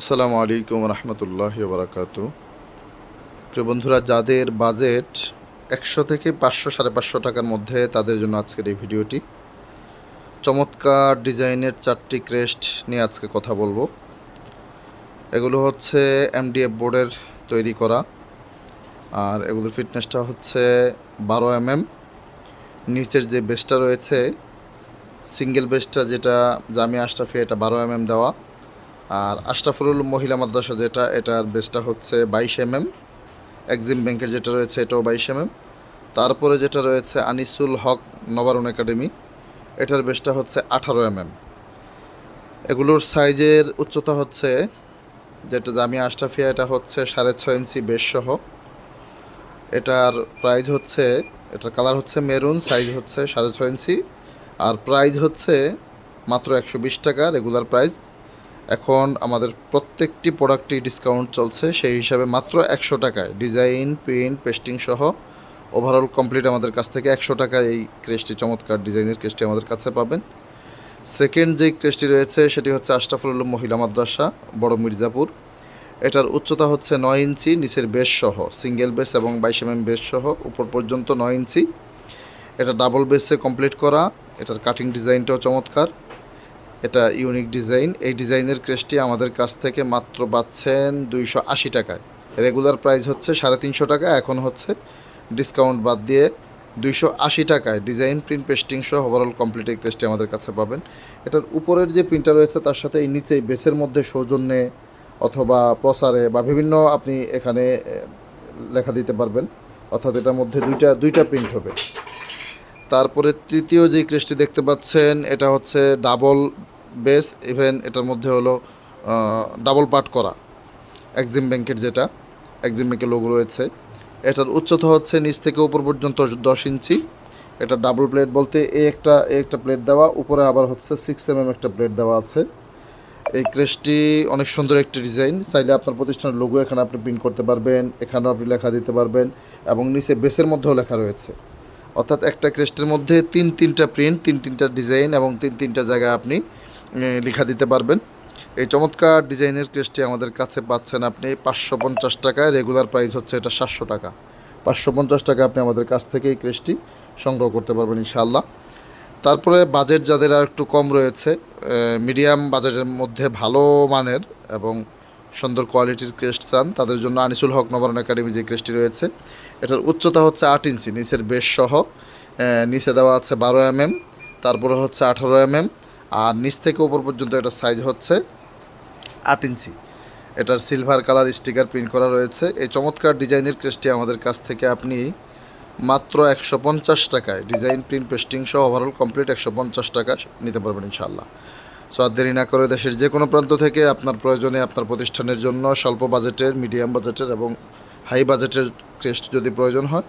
আসসালামু আলাইকুম রহমতুল্লাহ বারাকাত প্রিয় বন্ধুরা, যাদের বাজেট একশো থেকে পাঁচশো, সাড়ে পাঁচশো টাকার মধ্যে তাদের জন্য আজকের এই ভিডিওটি। চমৎকার ডিজাইনের চারটি ক্রেস্ট নিয়ে আজকে কথা বলব। এগুলো হচ্ছে এমডিএফ বোর্ডের তৈরি করা। আর এগুলোর ফিটনেসটা হচ্ছে বারো এমএম। নিচের যে বেসটা রয়েছে, সিঙ্গেল বেসটা যেটা জামিয়া আশরাফি, এটা বারো এমএম দেওয়া। আর আশরাফুল মহিলা মাদ্রাসা যেটা, এটার বেসটা হচ্ছে বাইশ এমএম। এক্সিম ব্যাংকের যেটা রয়েছে, এটাও বাইশ এমএম। তারপরে যেটা রয়েছে, আনিসুল হক নবারুণ একাডেমি, এটার বেসটা হচ্ছে আঠারো এমএম। এগুলোর সাইজের উচ্চতা হচ্ছে, যেটা জামিয়া আশরাফিয়া, এটা হচ্ছে সাড়ে ছয় ইঞ্চি বেস সহ। এটার প্রাইস হচ্ছে, এটার কালার হচ্ছে মেরুন সাইজ হচ্ছে সাড়ে ছয় ইঞ্চি। আর প্রাইস হচ্ছে মাত্র একশো বিশ টাকা রেগুলার প্রাইস এখন আমাদের প্রত্যেকটি প্রোডাক্টই ডিসকাউন্ট চলছে, সেই হিসাবে মাত্র একশো টাকায়। ডিজাইন প্রিন্ট পেস্টিং সহ ওভারঅল কমপ্লিট আমাদের কাছ থেকে একশো টাকায় এই ক্রেসটি চমৎকার ডিজাইনের ক্রেসটি আমাদের কাছে পাবেন। সেকেন্ড যে ক্রেসটি রয়েছে, সেটি হচ্ছে আশরাফুল উলুম মহিলা মাদ্রাসা, বড় মির্জাপুর। এটার উচ্চতা হচ্ছে নয় ইঞ্চি, নিচের বেশ সহ সিঙ্গেল বেস এবং বাইশ এমএম বেস সহ, উপর পর্যন্ত নয় ইঞ্চি। এটা ডাবল বেসে কমপ্লিট করা, এটার কাটিং ডিজাইনটাও চমৎকার। এটা ইউনিক ডিজাইন এই ডিজাইনের ক্রেসটি আমাদের কাছ থেকে মাত্র পাচ্ছেন দুইশো আশি টাকায়। রেগুলার প্রাইস হচ্ছে সাড়ে তিনশো টাকা, এখন হচ্ছে ডিসকাউন্ট বাদ দিয়ে দুইশো আশি টাকায় ডিজাইন প্রিন্ট পেস্টিং সহ ওভারঅল কমপ্লিট এই ক্রেসটি আমাদের কাছে পাবেন। এটার উপরের যে প্রিন্টার রয়েছে তার সাথে এই নিচে বেসের মধ্যে সৌজন্যে অথবা প্রসারে বা বিভিন্ন আপনি এখানে লেখা দিতে পারবেন। অর্থাৎ এটার মধ্যে দুইটা দুইটা প্রিন্ট হবে। তারপরে তৃতীয় যে ক্রেসটি দেখতে পাচ্ছেন, এটা হচ্ছে ডাবল বেস ইভেন এটার মধ্যে হলো ডাবল পার্ট করা। এক্সিম ব্যাংকের যেটা এক্সিম ব্যাংকের লোক রয়েছে। এটার উচ্চতা হচ্ছে নিচ থেকে উপর পর্যন্ত দশ ইঞ্চি। এটা ডাবল প্লেট বলতে এই একটা এই একটা প্লেট দেওয়া, উপরে আবার হচ্ছে সিক্স এম একটা প্লেট দেওয়া আছে। এই ক্রেসটি অনেক সুন্দর একটি ডিজাইন। চাইলে আপনার প্রতিষ্ঠানের লোগো এখানে আপনি প্রিন্ট করতে পারবেন, এখানেও আপনি লেখা দিতে পারবেন, এবং নিচে বেসের মধ্যেও লেখা রয়েছে। অর্থাৎ একটা ক্রেস্টের মধ্যে তিন তিনটা প্রিন্ট, তিন তিনটা ডিজাইন এবং তিন তিনটা জায়গায় আপনি লেখা দিতে পারবেন। এই চমৎকার ডিজাইনের ক্রেস্টটি আমাদের কাছে পাচ্ছেন আপনি পাঁচশো পঞ্চাশ টাকায়। রেগুলার প্রাইস হচ্ছে এটা সাতশো টাকা। পাঁচশো পঞ্চাশ টাকা আপনি আমাদের কাছ থেকে এই ক্রেস্টটি সংগ্রহ করতে পারবেন ইনশাআল্লাহ। তারপরে বাজেট যাদের আর একটু কম রয়েছে মিডিয়াম বাজেটের মধ্যে ভালো মানের এবং সুন্দর কোয়ালিটির ক্রেস্ট চান। তাদের জন্য আনিসুল হক নবরণ একাডেমি যে ক্রেস্টটি রয়েছে, এটার উচ্চতা হচ্ছে আট ইঞ্চি, নিচের বেশ সহ। নিচে দেওয়া আছে বারো এমএম তারপরে হচ্ছে আঠারো এমএম আর নিচ থেকে ওপর পর্যন্ত এটার সাইজ হচ্ছে আট ইঞ্চি। এটার সিলভার কালার স্টিকার প্রিন্ট করা রয়েছে। এই চমৎকার ডিজাইনের ক্রেস্টটি আমাদের কাছ থেকে আপনি মাত্র একশো পঞ্চাশ টাকায় ডিজাইন প্রিন্ট পেস্টিং সহ ওভারঅল কমপ্লিট একশো পঞ্চাশ টাকা নিতে পারবেন ইনশাআল্লাহ। সো আর দেরি না করে দেশের যে কোনো প্রান্ত থেকে আপনার প্রয়োজনে আপনার প্রতিষ্ঠানের জন্য স্বল্প বাজেটের, মিডিয়াম বাজেটের এবং হাই বাজেটের ক্রেস্ট যদি প্রয়োজন হয়,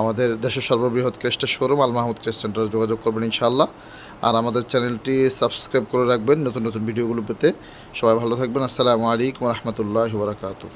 আমাদের দেশের সর্ববৃহৎ ক্রেস্টের শোরুম আল মাহমুদ ক্রেস্ট সেন্টারে যোগাযোগ করবেন ইনশাআল্লাহ। আর আমাদের চ্যানেলটি সাবস্ক্রাইব করে রাখবেন, নতুন নতুন ভিডিওগুলো পেতে। সবাই ভালো থাকবেন। আসসালামু আলাইকুম রহমতুল্লাহ বারাকাতু